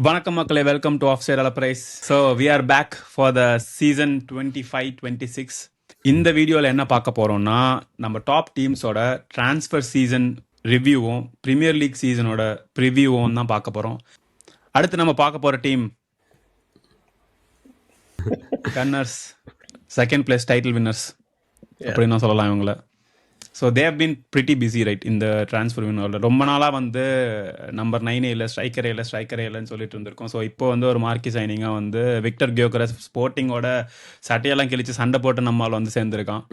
வணக்கம் மக்களே welcome to off side Alapparais so we are back for the season twenty five twenty six இந்த வீடியோவில் என்ன பார்க்க போகிறோம்னா நம்ம டாப் டீம்ஸோட ட்ரான்ஸ்ஃபர் சீசன் ரிவ்யூவும் ப்ரீமியர் லீக் சீசனோட ப்ரிவ்யூவும் தான் பார்க்க போகிறோம் அடுத்து நம்ம பார்க்க போகிற team Gunners second place title winners அப்படின்னு சொல்லலாம் இவங்கள. So they've been pretty busy right இந்த டிரான்ஸ்ஃபர் வினோவில் ரொம்ப நாளாக வந்து நம்பர் நைனே இல்லை ஸ்ட்ரைக்கரே இல்லை ஸ்ட்ரைக்கரே இல்லைன்னு சொல்லிட்டு இருந்திருக்கோம். ஸோ இப்போ வந்து ஒரு மார்க்கி சைனிங்காக வந்து விக்டர் கியோக்கரஸ் ஸ்போர்ட்டிங்கோட சட்டையெல்லாம் கிழிச்சு சண்டை போட்டு நம்மால் வந்து சேர்ந்துருக்கான்.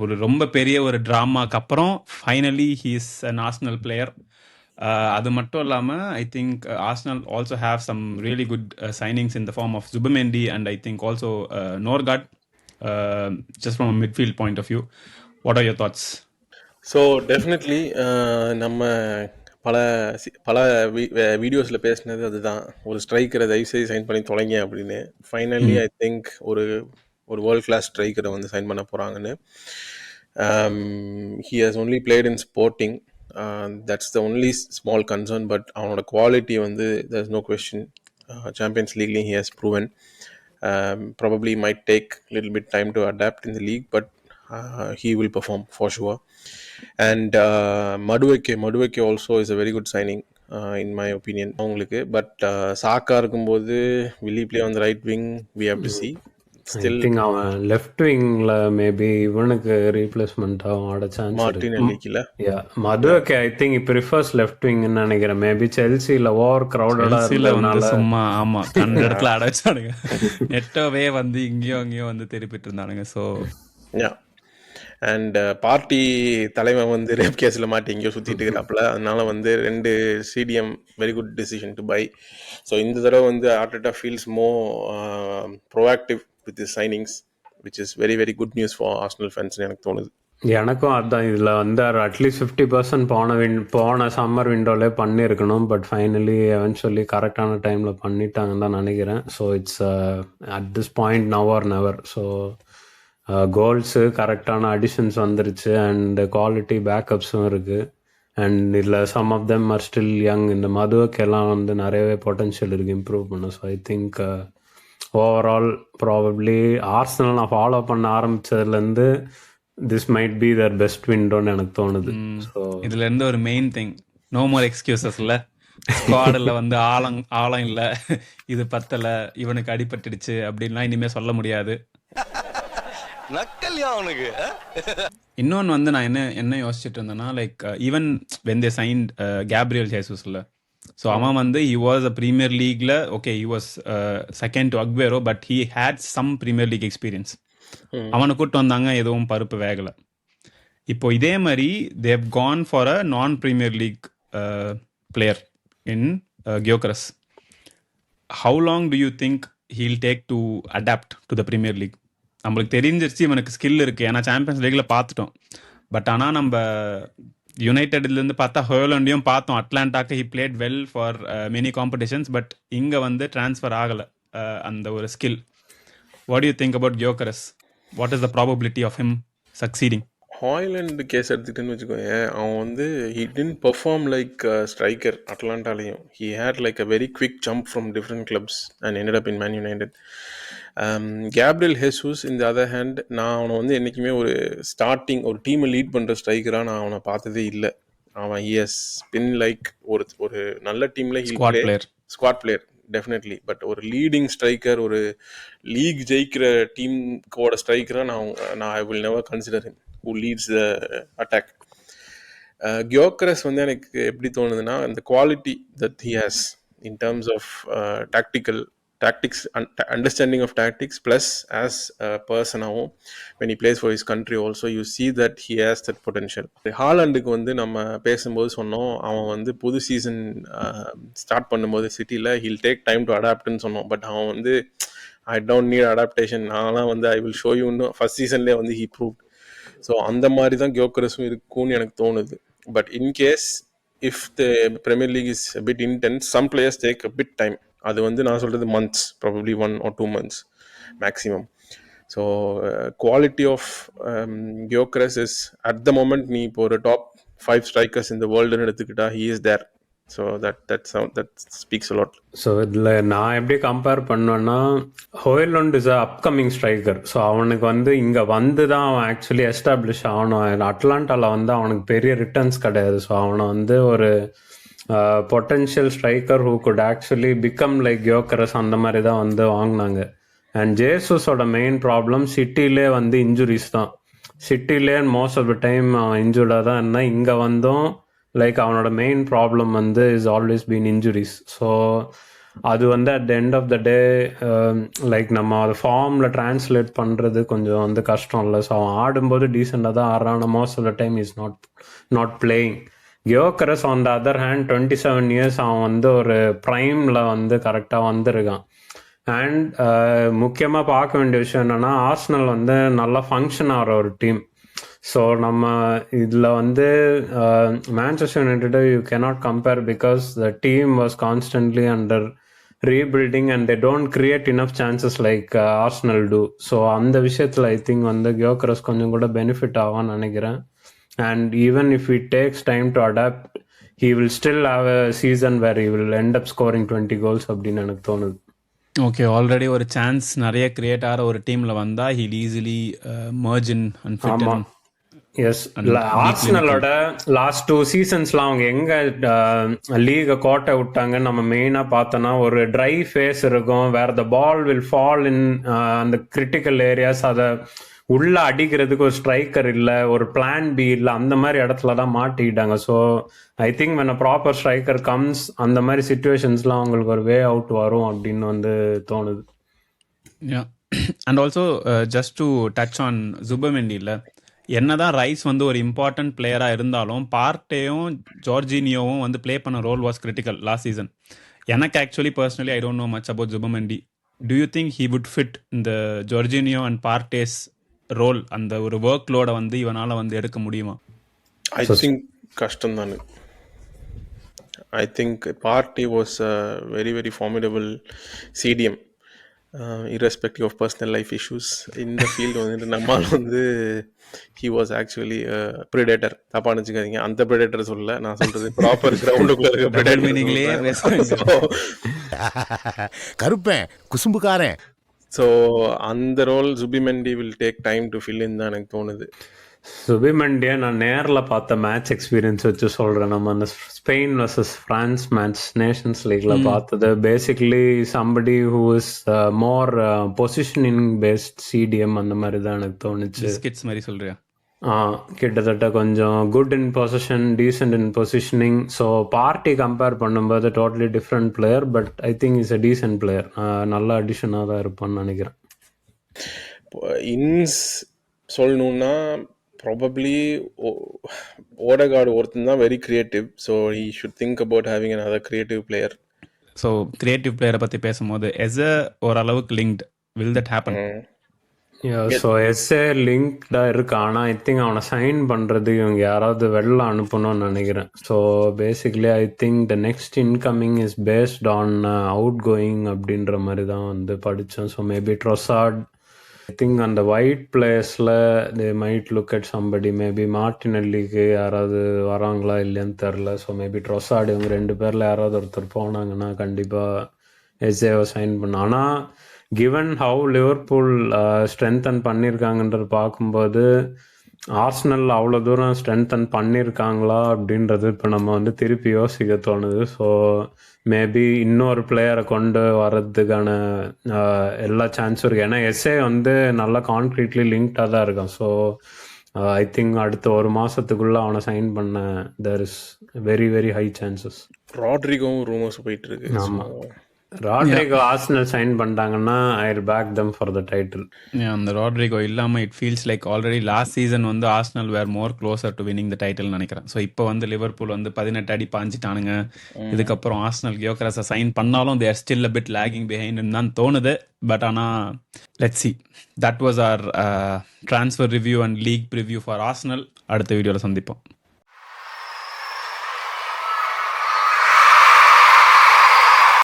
ஒரு ரொம்ப பெரிய ஒரு ட்ராமாக்கு அப்புறம் finally he's a national player அது மட்டும் இல்லாமல் I think Arsenal also have some really good signings in the form of Zubimendi and I think also Norgaard just from midfield point of view what are your thoughts so definitely நம்ம பல பல வீடியோஸில் பேசினது அதுதான். ஒரு ஸ்ட்ரைக்கரை தயவுசெய்து sign பண்ணி தொலைங்க அப்படின்னு. ஃபைனலி ஐ திங்க் ஒரு ஒரு வேர்ல்ட் கிளாஸ் ஸ்ட்ரைக்கரை வந்து சைன் பண்ண போகிறாங்கன்னு he has only played in Sporting that's the only small concern but அவனோட குவாலிட்டி வந்து there's no question champions லீக்லேயும் he has proven probably might take little bit time to adapt in the league but he will perform for sure and Madueke Madueke also is a very good signing in my opinion அவங்களுக்கு but Saka இருக்கும்போது will play on the right wing we have to see Still think அவன் left விங்ல maybe இவனுக்கு replacement ஆகும் ஆட chance Martin இருக்கு அன்னைக்குல yeah மதுவக்கு ஐ திங்க் ப்ரிஃபர்ஸ் லெஃப்ட் விங்னு நினைக்கிறேன். மேபி செல்சியில் ஓவர் வந்து இருந்ததுனால சும்மா ஆமாம் அந்த இடத்துல அட வச்சானுங்க நெட்டோவே வந்து இங்கேயும் அங்கேயும் வந்து திருப்பிட்டு இருந்தானுங்க ஸோ யா அண்ட் பார்ட்டி தலைவன் வந்து ரேப் கேஸில் மாட்டி எங்கேயோ சுற்றிட்டு இருக்கிறாப்புல அதனால வந்து ரெண்டு CDM very good decision to buy so இந்த தடவை வந்து Arteta feels more proactive with his signings which is very very good news for Arsenal fans எனக்கு தோணுது. எனக்கும் அதான் இதில் வந்து அட்லீஸ்ட் ஃபிஃப்டி பர்சன்ட் போன வின் போன சம்மர் விண்டோலே பண்ணியிருக்கணும் பட் ஃபைனலி எவென்ச்சுவலி கரெக்டான டைமில் பண்ணிட்டாங்கன்னு தான் நினைக்கிறேன். So it's at this point now or never so goals கரெக்டான அடிஷன்ஸ் வந்துருச்சு அண்ட் குவாலிட்டி பேக்கப்ஸும் இருக்குது அண்ட் இதில் some of them are still young இந்த மதுவுக்கெல்லாம் வந்து நிறையவே பொட்டன்ஷியல் இருக்குது இம்ப்ரூவ் பண்ண so I think overall probably Arsenal நான் ஃபாலோ பண்ண ஆரம்பிச்சதுலேருந்து this might be the best விண்டோன்னு எனக்கு தோணுது. ஸோ இதுல இருந்து ஒரு main thing no more excuses இல்ல. ஸ்குவாடில் வந்து ஆழம் ஆழம் இல்ல. இது பத்தல. இவனுக்கு அடிபட்டுடுச்சு அப்படின்லாம் இனிமே சொல்ல முடியாது. அவனுக்கு. இன்னொன்று வந்து நான் என்ன என்ன யோசிச்சுட்டு இருந்தேன்னா like even when they sign Gabriel ஜேசூஸ்ல so அவன் வந்து he was a premier லீக்ல okay he was second to Aguero but he had some Premier League experience அவனை கூட்டு வந்தாங்க எதுவும் பருப்பு வேகலை. இப்போ இதே மாதிரி Dev gone for a non Premier League player in Gyokeres how long do you think he'll take to adapt to the Premier League நம்மளுக்கு தெரிஞ்சிருச்சு இவனுக்கு ஸ்கில் இருக்கு. ஏன்னா சாம்பியன்ஸ் லீக்ல பார்த்துட்டோம். பட் ஆனால் நம்ம யுனைடெட்லேருந்து பார்த்தா ஹோலண்டையும் பார்த்தோம். அட்லாண்டாக்கு he played well for many competitions but இங்கே வந்து ட்ரான்ஸ்ஃபர் ஆகலை அந்த ஒரு skill what you think about Gyokeres what is the probability of him succeeding Hojlund case எடுத்துக்கிட்டேன்னு வச்சுக்கோங்க அவன் வந்து he tend perform like striker அட்லாண்டாலையும் he had like a very quick jump from different clubs and ended up in Man United Gabriel Jesus இந்த other hand நான் அவனை வந்து என்றைக்குமே ஒரு starting ஒரு டீமை லீட் பண்ணுற ஸ்ட்ரைக்கராக நான் அவனை பார்த்ததே இல்லை. அவன் எஸ் பின் லைக் ஒரு ஒரு நல்ல டீமில் Squad player. Squad player definitely but ஒரு லீடிங் ஸ்ட்ரைக்கர் ஒரு லீக் ஜெயிக்கிற டீம்கோட ஸ்ட்ரைக்கராக நான் நான் I will never consider him who leads the attack Gyokeres வந்து எனக்கு எப்படி தோணுதுன்னா அந்த quality that he has in terms of tactical tactics understanding of tactics plus as பர்சனாகவும் many he plays for his country also you see that he has that potential. ஹாலண்டுக்கு வந்து நம்ம பேசும்போது சொன்னோம் அவன் வந்து புது சீசன் ஸ்டார்ட் பண்ணும்போது சிட்டியில் ஹில் டேக் டைம் டு அடாப்ட்னு சொன்னோம். பட் அவன் வந்து ஐ டோன்ட் நீட் அடாப்டேஷன் நான்லாம் வந்து ஐ வில் ஷோ யூன்னு ஃபர்ஸ்ட் சீசன்லேயே வந்து ஹி ப்ரூவ் ஸோ அந்த மாதிரி தான் கியோக்கரஸும் இருக்கும்னு எனக்கு தோணுது. But in case if the Premier League is bit intense some players take a bit time அது வந்து நான் சொல்கிறது months probably one or two months maximum so quality of Gyokeres is at the moment நீ இப்போ ஒரு top five strikers இந்த வேர்ல்டுன்னு எடுத்துக்கிட்டா he is there so that that that speaks lot so இதில் நான் எப்படி கம்பேர் பண்ணுவேன்னா Hojlund is a upcoming striker so அவனுக்கு வந்து இங்கே வந்து தான் அவன் ஆக்சுவலி எஸ்டாப்ளிஷ் ஆகணும். அட்லாண்டாவில் வந்து அவனுக்கு பெரிய ரிட்டர்ன்ஸ் கிடையாது. ஸோ அவனை வந்து ஒரு potential striker who could actually become like Gyokeres அந்த மாதிரி தான் வந்து வாங்கினாங்க. அண்ட் ஜேசஸோட மெயின் ப்ராப்ளம் சிட்டிலே வந்து இன்ஜுரிஸ் தான். சிட்டிலே மோஸ்ட் ஆஃப் த டைம் அவன் இன்ஜூர்டாக தான் இருந்தால் இங்கே வந்தும் லைக் அவனோட மெயின் ப்ராப்ளம் வந்து is always been injuries so அது வந்து at the end of the day like நம்ம அதை ஃபார்மில் ட்ரான்ஸ்லேட் பண்ணுறது கொஞ்சம் வந்து கஷ்டம் இல்லை. ஸோ அவன் ஆடும்போது டீசெண்டாக தான் ஆடுறான். Most of the time is not not playing Gyokeres on the other hand twenty seven years அவன் வந்து ஒரு ப்ரைமில் வந்து கரெக்டாக வந்திருக்கான். அண்ட் முக்கியமாக பார்க்க வேண்டிய விஷயம் என்னென்னா ஆர்ஸ்னல் வந்து நல்லா ஃபங்க்ஷன் ஆகிற ஒரு டீம் ஸோ நம்ம இதில் வந்து Manchester United you cannot compare because the team was constantly under rebuilding and they don't create enough chances like Arsenal do so அந்த விஷயத்தில் ஐ திங்க் வந்து கியோக்ரஸ் கொஞ்சம் கூட பெனிஃபிட் ஆகும்னு நினைக்கிறேன். And even if it takes time to adapt he will still have a season where he will end up scoring twenty goals அப்படின்னு எனக்கு தோணுது. ஓகே ஆல்ரெடி ஒரு சான்ஸ் நிறைய கிரியேட் ஆகிற ஒரு டீம்ல வந்தா he'll easily merge in and as ஆர்ஸ்னலோட last two சீசன்ஸ்லாம் அவங்க எங்க லீக கோட்டை விட்டாங்கன்னு நம்ம மெயினா பார்த்தோம்னா ஒரு ட்ரை ஃபேஸ் இருக்கும். வேற த பால் வில் ஃபால் இன் அந்த கிரிட்டிக்கல் ஏரியாஸ் அதை உள்ள அடிக்கிறதுக்கு ஒரு ஸ்ட்ரைக்கர் இல்லை ஒரு பிளான் பி இல்லை அந்த மாதிரி இடத்துல தான் மாட்டிக்கிட்டாங்க. So I think when a proper striker comes அந்த மாதிரி சுச்சுவேஷன்ஸ்லாம் அவங்களுக்கு ஒரு வே அவுட் வரும் அப்படின்னு வந்து தோணுது. And also just to touch on ஜுபமெண்டியில் என்னதான் ரைஸ் வந்து ஒரு இம்பார்ட்டன்ட் பிளேயராக இருந்தாலும் பார்ட்டேயும் ஜார்ஜினியோவும் வந்து ப்ளே பண்ண role was critical last season எனக்கு actually personally I don't know much about Zubimendi do you think he would fit இந்த ஜார்ஜினியோ அண்ட் பார்ட்டேஸ் ரோல் அந்த ஒரு ஒர்க் லோடை வந்து இவனால் வந்து எடுக்க முடியுமா? ஐ திங்க் கஷ்டம் தானே I think Partey was very very formidable CDM irrespective of personal life issues இந்த ஃபீல்டு வந்துட்டு நம்மால் வந்து ஹி வாஸ் ஆக்சுவலி ப்ரிடேட்டர் தப்பாக நினச்சிக்காதீங்க. அந்த ப்ரிடேட்டர் சொல்ல நான் சொல்கிறது ப்ராப்பர் கிரவுண்டுக்குள்ளே இருக்க மீனிங்லேயே ப்ரிடேட்டர் கருப்பேன் குசும்புக்காரன். ஸோ அந்த role Zubimendi will take time to fill in தான் எனக்கு தோணுது. சுபிமண்டியா நான் நேரில் பார்த்த மேட்ச் எக்ஸ்பீரியன்ஸ் வச்சு சொல்கிறேன் நம்ம அந்த Spain versus France match Nations லீக்ல பார்த்தது. Basically somebody who is more positioning based CDM அந்த மாதிரி தான் எனக்கு தோணுச்சு. மாதிரி சொல்றியா? கிட்டத்தட்ட கொஞ்சம் good in position decent in positioning so Partey compare பண்ணும்போது totally different player but I think is a decent player நல்ல அடிஷனாக தான் இருப்பான்னு நினைக்கிறேன். இன்ஸ் சொல்லணுன்னா ப்ராபப்ளி ஓடகார்டு ஒருத்தன் தான் very creative so he should think about having an other creative player so creative பிளேயரை பற்றி பேசும்போது எஸ் அ ஓரளவுக்கு linked will that happen so S A லிங்க்டாக இருக்கு ஆனால் ஐ திங்க் அவனை சைன் பண்ணுறது இவங்க யாராவது வெளில அனுப்பணும்னு நினைக்கிறேன். So basically I think the next incoming is based on outgoing அப்படின்ற மாதிரி தான் வந்து படித்தேன் so maybe Trossard I think அந்த wide பிளேயர்ஸில் they might look at somebody maybe மார்டினல்லிக்கு யாராவது வராங்களா இல்லையான்னு தெரில ஸோ மேபி ட்ரொசாட் இவங்க ரெண்டு பேரில் யாராவது ஒருத்தர் போனாங்கன்னா கண்டிப்பாக எஸ்ஏவை சைன் பண்ண ஆனால் கிவன் ஹவு லிவர்பூல் ஸ்ட்ரென்தன் பண்ணியிருக்காங்கன்றது பார்க்கும்போது ஆர்ஸ்னல் அவ்வளோ தூரம் ஸ்ட்ரென்தன் பண்ணியிருக்காங்களா அப்படின்றது இப்போ நம்ம வந்து திருப்பி யோசிக்க தோணுது. ஸோ மேபி இன்னொரு பிளேயரை கொண்டு வர்றதுக்கான ஆஹ், எல்லா சான்ஸும் இருக்குது ஏன்னா எஸ்ஏ வந்து நல்லா கான்க்ரீட்லி லிங்க்டாக தான் இருக்கான் ஸோ ஐ திங்க் அடுத்த ஒரு மாதத்துக்குள்ளே அவனை சைன் பண்ண there is very very high chances ராட்ரிகவும் rumours போயிட்டு இருக்கு. ஆமா. ராட்ரிகோ ஆர்ஸ்னல் சைன் பண்ணிட்டாங்கன்னா I back them for the title அந்த ராட்ரிகோ இல்லாமல் it feels like already last season வந்து Arsenal were more closer to winning the title நினைக்கிறேன். So இப்போ வந்து லிவர்பூல் வந்து பதினெட்டு அடி பாஞ்சிட்டானுங்க. இதுக்கப்புறம் ஆர்ஸ்னல் கியோக்கரஸை சைன் பண்ணாலும் there still a bit lagging behind தான் தோணுது. பட் ஆனால் let see that was our transfer review and league preview for Arsenal அடுத்த வீடியோவில் சந்திப்போம்.